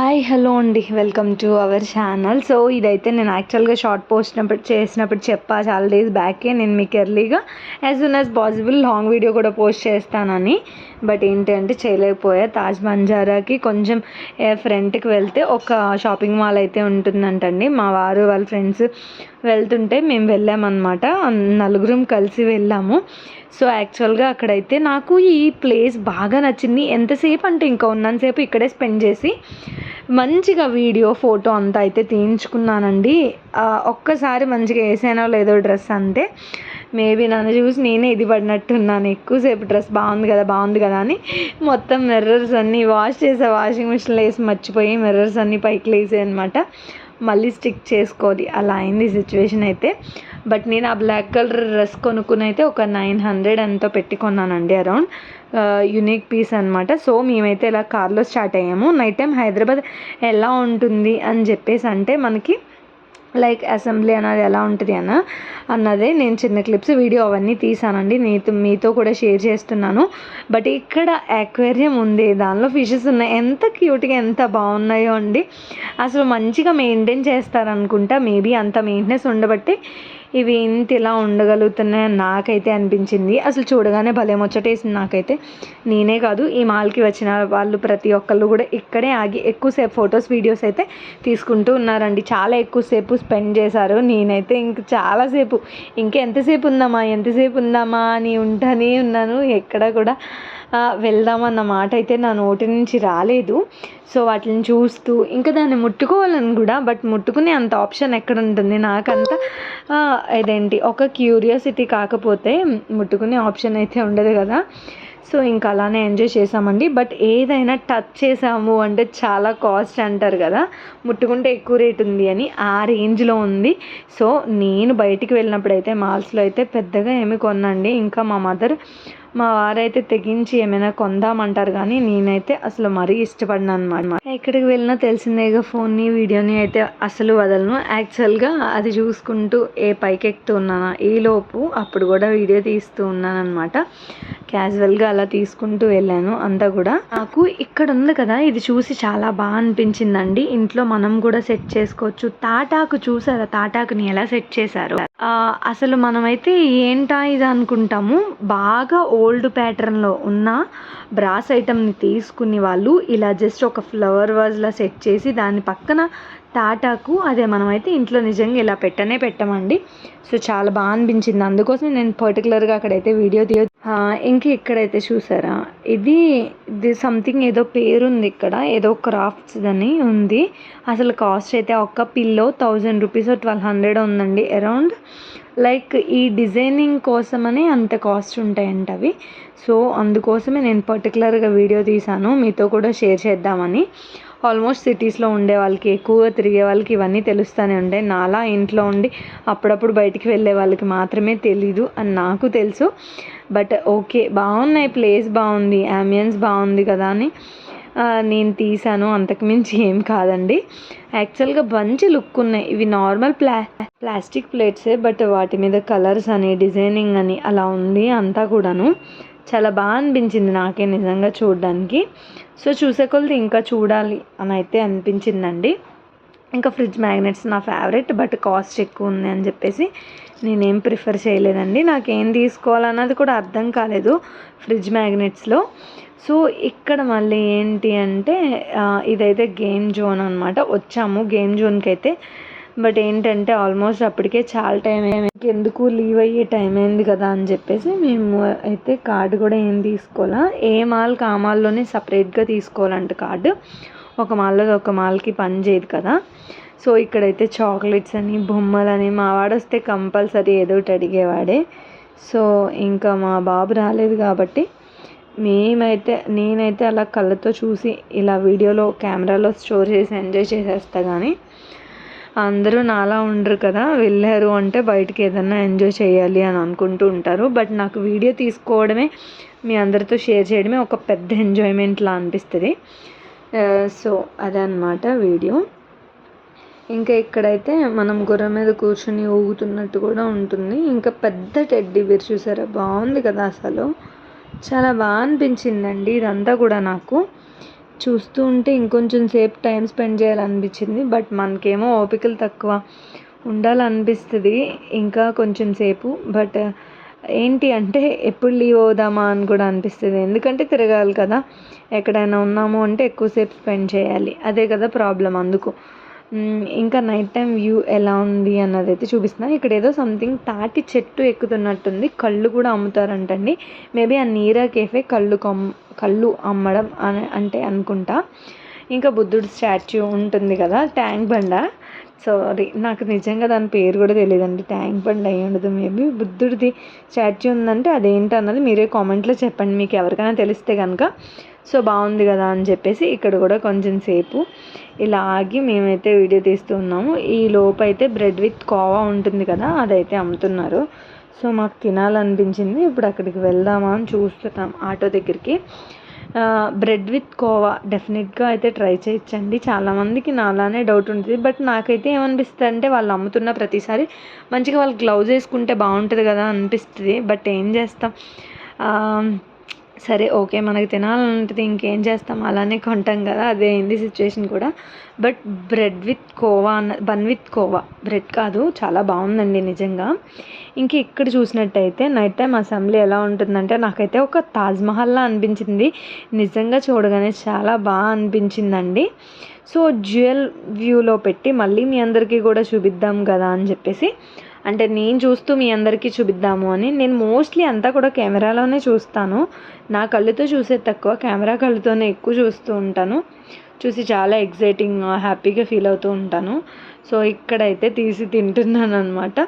Hi hello అండి. Welcome to our channel. So ఇదైతే నేను యాక్చువల్గా షార్ట్ పోస్ట్నప్పుడు చేసినప్పుడు చెప్పా. చాలా డేస్ బ్యాకే నేను మీకు ఎర్లీగా as soon as possible long video కూడా పోస్ట్ చేస్తానని. బట్ ఏంటి అంటే చేయలేకపోయా. తాజ్ బంజారాకి కొంచెం ఫ్రంట్కి వెళ్తే ఒక షాపింగ్ మాల్ అయితే ఉంటుందంటండి. మా వారు వాళ్ళ ఫ్రెండ్స్ వెళ్తుంటే మేము వెళ్ళామన్నమాట. నలుగురం కలిసి వెళ్ళాము. సో యాక్చువల్గా అక్కడైతే నాకు ఈ ప్లేస్ బాగా నచ్చింది. ఎంతసేపు అంటే ఇంకా ఉన్నంతసేపు ఇక్కడే స్పెండ్ చేసి మంచిగా వీడియో ఫోటో అంతా అయితే తీయించుకున్నానండి. ఒక్కసారి మంచిగా వేసానో లేదో డ్రెస్ అంతే. మేబీ నన్ను చూసి నేనే ఇది పడినట్టున్నాను. ఎక్కువసేపు డ్రెస్ బాగుంది కదా బాగుంది కదా అని మొత్తం మిర్రర్స్ అన్నీ వాష్ చేసా వాషింగ్ మిషన్లో వేసి మర్చిపోయి మిర్రర్స్ అన్నీ పైకి లేసాయి అనమాట మళ్ళీ స్టిక్ చేసుకోవాలి. అలా అయింది సిచ్యువేషన్ అయితే. బట్ నేను ఆ బ్లాక్ కలర్ డ్రెస్ కొనుక్కుని అయితే ఒక నైన్ హండ్రెడ్ ఎంతో పెట్టి కొన్నానండి అరౌండ్ యునిక్ పీస్ అనమాట సో మేమైతే ఇలా కార్లో స్టార్ట్ అయ్యాము. నైట్ టైం హైదరాబాద్ ఎలా ఉంటుంది అని చెప్పేసి అంటే మనకి లైక్ అసెంబ్లీ అనేది ఎలా ఉంటుంది అన్న అన్నదే నేను చిన్న క్లిప్స్ వీడియో అవన్నీ తీసానండి. నీతో మీతో కూడా షేర్ చేస్తున్నాను. బట్ ఇక్కడ అక్వేరియం ఉంది దానిలో ఫిషెస్ ఉన్నాయి. ఎంత క్యూట్గా ఎంత బాగున్నాయో అండి. అసలు మంచిగా మెయింటైన్ చేస్తారనుకుంటా. మేబీ అంత మెయింటెనెన్స్ ఉండబట్టి ఇవి ఇంత ఇలా ఉండగలుగుతున్నాయని నాకైతే అనిపించింది. అసలు చూడగానే భలే ముచ్చటేసింది నాకైతే. నేనే కాదు ఈ మాల్కి వచ్చిన వాళ్ళు ప్రతి ఒక్కళ్ళు కూడా ఇక్కడే ఆగి ఎక్కువసేపు ఫొటోస్ వీడియోస్ అయితే తీసుకుంటూ ఉన్నారండి. చాలా ఎక్కువసేపు స్పెండ్ చేశారు. నేనైతే ఇంక చాలాసేపు ఇంకెంతసేపు ఉందామా ఎంతసేపు ఉందామా అని ఉంటానే ఉన్నాను. ఎక్కడ కూడా వెళ్దామన్న మాట అయితే నా నోటి నుంచి రాలేదు. సో వాటిని చూస్తూ ఇంకా దాన్ని ముట్టుకోవాలని కూడా బట్ ముట్టుకునే అంత ఆప్షన్ ఎక్కడ ఉంటుంది? నాకంత ఇదేంటి? ఒక క్యూరియాసిటీ కాకపోతే ముట్టుకునే ఆప్షన్ అయితే ఉండదు కదా. సో ఇంకా అలానే ఎంజాయ్ చేసామండి బట్ ఏదైనా టచ్ చేసాము అంటే చాలా కాస్ట్ అంటారు కదా. ముట్టుకుంటే ఎక్కువ రేట్ ఉంది అని ఆ రేంజ్లో ఉంది. సో నేను బయటికి వెళ్ళినప్పుడు అయితే మాల్స్లో అయితే పెద్దగా ఏమి కొనండి ఇంకా మా మదర్ మా వారైతే తెగించి ఏమైనా కొందామంటారు కానీ నేనైతే అసలు మరీ ఇష్టపడినా అనమాట ఎక్కడికి వెళ్ళినా తెలిసిందేగా ఫోన్ని వీడియోని అయితే అసలు వదలను. యాక్చువల్గా అది చూసుకుంటూ ఏ పైకెక్కుతూ ఉన్నానా ఈ లోపు అప్పుడు కూడా వీడియో తీస్తూ ఉన్నాను అనమాట క్యాజువల్గా అలా తీసుకుంటూ వెళ్ళాను అంతా కూడా. నాకు ఇక్కడ ఉంది కదా ఇది చూసి చాలా బాగా అనిపించిందండి. ఇంట్లో మనం కూడా సెట్ చేసుకోవచ్చు. తాటాకు చూసారా? తాటాకుని ఎలా సెట్ చేశారు? అసలు మనమైతే ఏంటా ఇది అనుకుంటాము? బాగా ఓల్డ్ ప్యాటర్న్లో ఉన్న బ్రాస్ ఐటమ్ని తీసుకుని వాళ్ళు ఇలా జస్ట్ ఒక ఫ్లవర్ వాజ్లా సెట్ చేసి దాని పక్కన తాటాకు అదే మనమైతే ఇంట్లో నిజంగా ఇలా పెట్టనే పెట్టమండి. సో చాలా బాగా అనిపించింది. అందుకోసం నేను పర్టికులర్గా అక్కడైతే వీడియో తీయ ఇంకా ఎక్కడైతే ఇక్కడైతే చూసారా? ఇది ఇది సంథింగ్ ఏదో పేరుంది ఇక్కడ. ఏదో క్రాఫ్ట్స్ అని ఉంది. అసలు కాస్ట్ అయితే ఒక్క pillow thousand rupees twelve hundred ఉందండి. అరౌండ్ లైక్ ఈ డిజైనింగ్ కోసమని అంత కాస్ట్ ఉంటాయంట అవి. సో అందుకోసమే నేను పర్టికులర్గా వీడియో తీశాను. మీతో కూడా షేర్ చేద్దామని. ఆల్మోస్ట్ సిటీస్లో ఉండే వాళ్ళకి ఎక్కువగా తిరిగే వాళ్ళకి ఇవన్నీ తెలుస్తూనే ఉంటాయి. నాలా ఇంట్లో ఉండి అప్పుడప్పుడు బయటికి వెళ్ళే వాళ్ళకి మాత్రమే తెలీదు అని నాకు తెలుసు. బట్ ఓకే బాగున్నాయి ప్లేస్ బాగుంది అంబియన్స్ బాగుంది కదా అని. నేను తీసాను అంతకుమించి ఏం కాదండి. యాక్చువల్గా మంచి లుక్ ఉన్నాయి. ఇవి నార్మల్ ప్లా ప్లాస్టిక్ ప్లేట్సే బట్ వాటి మీద కలర్స్ అని డిజైనింగ్ అని అలా ఉంది అంతా కూడాను. చాలా బాగా అనిపించింది నాకే నిజంగా చూడడానికి. సో చూసే కొలది ఇంకా చూడాలి అని అయితే అనిపించిందండి. ఇంకా ఫ్రిడ్జ్ మ్యాగ్నెట్స్ నా ఫేవరెట్ బట్ కాస్ట్ ఎక్కువ ఉంది అని చెప్పేసి నేనేం ప్రిఫర్ చేయలేదండి. నాకేం తీసుకోవాలన్నది కూడా అర్థం కాలేదు ఫ్రిడ్జ్ మ్యాగ్నెట్స్లో. సో ఇక్కడ మళ్ళీ ఏంటి అంటే ఇదైతే గేమ్ జోన్ అనమాట వచ్చాము గేమ్ జోన్కి అయితే బట్ ఏంటంటే ఆల్మోస్ట్ అప్పటికే చాలా టైం అయింది. ఎందుకు లీవ్ అయ్యే టైం అయింది కదా అని చెప్పేసి మేము అయితే కార్డు కూడా ఏం తీసుకోవాలా ఏ మాల్కి ఆ మాల్లోనే సపరేట్గా తీసుకోవాలంట కార్డు. ఒక మాల్లో ఒక మాల్కి పని చేయదు కదా. సో ఇక్కడైతే చాక్లెట్స్ అని బొమ్మలని మా వాడొస్తే కంపల్సరీ ఏదో ఒకటి అడిగేవాడే. సో ఇంకా మా బాబు రాలేదు కాబట్టి మేమైతే నేనైతే అలా కళ్ళతో చూసి ఇలా వీడియోలో కెమెరాలో స్టోర్ చేసి ఎంజాయ్ చేసేస్తా కానీ అందరూ నాలా ఉండరు కదా వెళ్ళారు అంటే బయటకి ఏదన్నా ఎంజాయ్ చేయాలి అని అనుకుంటూ ఉంటారు. బట్ నాకు వీడియో తీసుకోవడమే మీ అందరితో షేర్ చేయడమే ఒక పెద్ద ఎంజాయ్మెంట్లా అనిపిస్తుంది. సో అదనమాట వీడియో. ఇంకా ఇక్కడైతే మనం గుర్రం మీద కూర్చుని ఊగుతున్నట్టు కూడా ఉంటుంది. ఇంకా పెద్ద టెడ్డీ బీర్ చూసారా? బాగుంది కదా అసలు. చాలా బాగా అనిపించిందండి ఇదంతా కూడా నాకు. చూస్తూ ఉంటే ఇంకొంచెం సేపు టైం స్పెండ్ చేయాలనిపించింది బట్ మనకేమో ఓపికలు తక్కువ ఉండాలనిపిస్తుంది ఇంకా కొంచెం సేపు. బట్ ఏంటి అంటే ఎప్పుడు లీవ్ అవుదామా అని కూడా అనిపిస్తుంది. ఎందుకంటే తిరగాలి కదా ఎక్కడైనా ఉన్నాము అంటే ఎక్కువసేపు స్పెండ్ చేయాలి. అదే కదా ప్రాబ్లం అందుకు. ఇంకా నైట్ టైం వ్యూ ఎలా ఉంది అన్నది అయితే చూపిస్తున్నాను. ఇక్కడ ఏదో సంథింగ్ తాటి చెట్టు ఎక్కుతున్నట్టుంది. కళ్ళు కూడా అమ్ముతారంటండి. మేబీ ఆ నీరా కేఫే కళ్ళు కమ్ కళ్ళు అమ్మడం అని అంటే అనుకుంటా. ఇంకా బుద్ధుడు స్టాచ్యూ ఉంటుంది కదా ట్యాంక్ బండ. సారీ నాకు నిజంగా దాని పేరు కూడా తెలియదండి ట్యాంక్ బండ్ అయ్యి ఉండదు. మేబీ బుద్ధుడిది స్టాచ్యూ ఉందంటే అదేంటి అన్నది మీరే కామెంట్లో చెప్పండి. మీకు ఎవరికైనా తెలిస్తే కనుక సో బాగుంది కదా అని చెప్పేసి ఇక్కడ కూడా కొంచెం సేపు ఇలా ఆగి మేమైతే వీడియో తీస్తున్నాము ఈ లోపు అయితే బ్రెడ్ విత్ కోవా ఉంటుంది కదా అదైతే అమ్ముతున్నారు. సో మాకు తినాలనిపించింది. ఇప్పుడు అక్కడికి వెళ్దామా అని చూస్తున్నాం ఆటో దగ్గరికి. Bread with khova. డెఫినెట్గా అయితే ట్రై చేయొచ్చండి. చాలామందికి నాలానే డౌట్ ఉంటుంది. బట్ నాకైతే ఏమనిపిస్తుంది అంటే వాళ్ళు అమ్ముతున్న ప్రతిసారి మంచిగా వాళ్ళు గ్లౌజ్ వేసుకుంటే బాగుంటుంది కదా అనిపిస్తుంది. బట్ ఏం చేస్తాం? సరే ఓకే మనకి తినాలని ఉంటుంది ఇంకేం చేస్తాం? అలానే కొంటాం కదా అదే అయింది సిచ్యువేషన్ కూడా. బట్ బ్రెడ్ విత్ కోవా అన్న బన్ విత్ కోవా. బ్రెడ్ కాదు చాలా బాగుందండి నిజంగా. ఇంక ఇక్కడ చూసినట్టయితే నైట్ టైం అసెంబ్లీ ఎలా ఉంటుందంటే నాకైతే ఒక తాజ్మహల్లా అనిపించింది. నిజంగా చూడగానే చాలా బాగా అనిపించిందండి. సో జ్యువెల్ వ్యూలో పెట్టి మళ్ళీ మీ అందరికీ కూడా చూపిద్దాం కదా అని చెప్పేసి. అంటే నేను చూస్తూ మీ అందరికీ చూపిద్దాము అని. నేను మోస్ట్లీ అంతా కూడా కెమెరాలోనే చూస్తాను. నా కళ్ళుతో చూసే తక్కువ కెమెరా కళ్ళుతోనే ఎక్కువ చూస్తూ ఉంటాను. చూసి చాలా ఎగ్జైటింగ్ హ్యాపీగా ఫీల్ అవుతూ ఉంటాను. సో ఇక్కడైతే తీసి తింటున్నాను అనమాట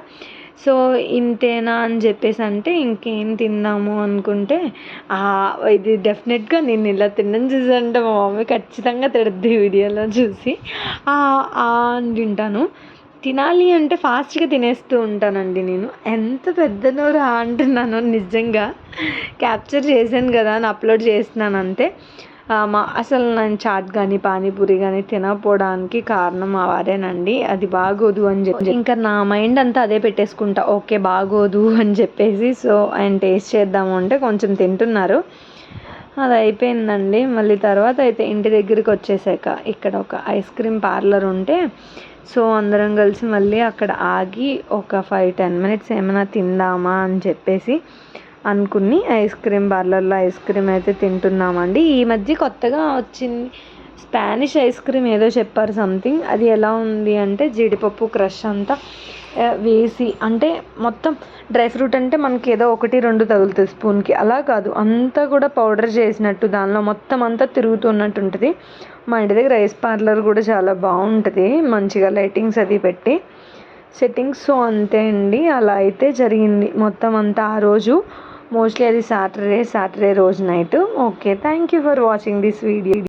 సో ఇంతేనా అని చెప్పేసి అంటే ఇంకేం తిందాము అనుకుంటే ఇది డెఫినెట్గా నేను ఇలా తిన్నాను చూసి అంటే మా మమ్మీ ఖచ్చితంగా తిడుద్ది వీడియోలో చూసి. అని తింటాను. తినాలి అంటే ఫాస్ట్గా తినేస్తూ ఉంటానండి నేను. ఎంత పెద్దనో రా అంటున్నాను నిజంగా. క్యాప్చర్ చేశాను కదా అని అప్లోడ్ చేస్తున్నాను అంతే. మా అసలు నేను చాట్ కానీ పానీపూరి కానీ తినకపోవడానికి కారణం మా వారేనండి. అది బాగోదు అని చెప్పి. ఇంకా నా మైండ్ అంతా అదే పెట్టేసుకుంటా. ఓకే బాగోదు అని చెప్పేసి సో ఆయన టేస్ట్ చేద్దాము అంటే కొంచెం తింటున్నారు. అది అయిపోయిందండి. మళ్ళీ తర్వాత అయితే ఇంటి దగ్గరికి వచ్చేసాక ఇక్కడ ఒక ఐస్ క్రీమ్ పార్లర్ ఉంటే సో అందరం కలిసి మళ్ళీ అక్కడ ఆగి ఒక ఫైవ్ టెన్ మినిట్స్ ఏమైనా తిందామా అని చెప్పేసి అనుకుని ఐస్ క్రీమ్ పార్లర్లో ఐస్ క్రీమ్ అయితే తింటున్నామండి. ఈ మధ్య కొత్తగా వచ్చింది స్పానిష్ ఐస్ క్రీమ్ ఏదో చెప్పారు సంథింగ్. అది ఎలా ఉంది అంటే జీడిపప్పు క్రష్ అంతా వేసి అంటే మొత్తం డ్రై ఫ్రూట్ అంటే మనకి ఏదో ఒకటి రెండు తగులుతుంది స్పూన్కి. అలా కాదు. అంతా కూడా పౌడర్ చేసినట్టు దానిలో మొత్తం అంతా తిరుగుతున్నట్టు ఉంటుంది మా ఇంటి దగ్గర రైస్ పార్లర్ కూడా చాలా బాగుంటుంది. మంచిగా లైటింగ్స్ అది పెట్టి. సెట్టింగ్స్ సో అంతే అండి. అలా అయితే జరిగింది. మొత్తం అంతా ఆ రోజు. మోస్ట్లీ అది సాటర్డే సాటర్డే రోజు night. Okay. Thank you for watching this video.